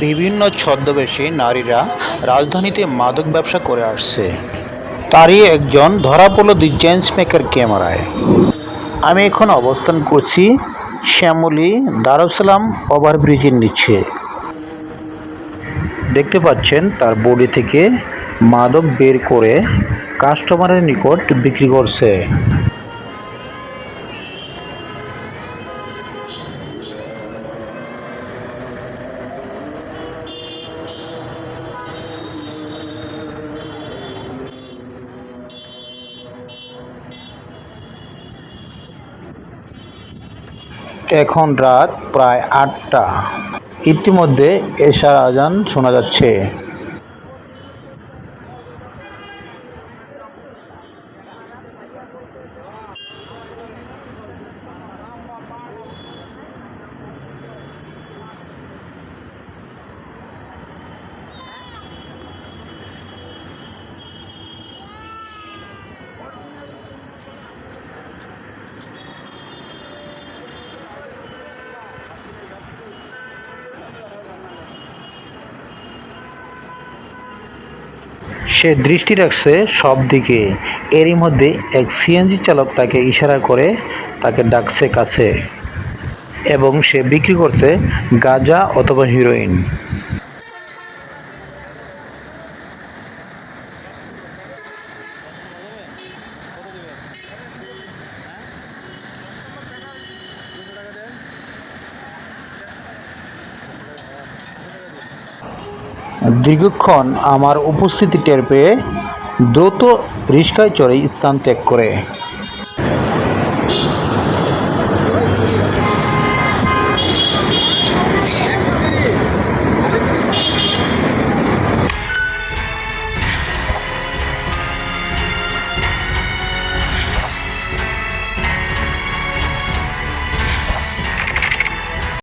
বিভিন্ন ছদ্মবেশী নারীরা রাজধানীতে মাদক ব্যবসা করে আসছে। তারই একজন ধরা পড়ল দি চেঞ্জ মেকার ক্যামেরায়। আমি এখন অবস্থান করছি শ্যামলী দারুসালাম ওভারব্রিজের নিচে। দেখতে পাচ্ছেন তার বডি থেকে মাদক বের করে কাস্টমারের নিকট বিক্রি করছে। এখন রাত প্রায় আটটা। ইতিমধ্যে এশার আজান শোনা যাচ্ছে। সে দৃষ্টি রাখছে সব দিকে। এরই মধ্যে এক সিএনজি চালক তাকে ইশারা করে তাকে ডাকছে কাছে এবং সে বিক্রি করছে গাঁজা অথবা হিরোইন দীর্ঘক্ষণ আমার উপস্থিতি টের পেয়ে দ্রুত রিক্সায় চড়ে স্থান ত্যাগ করে।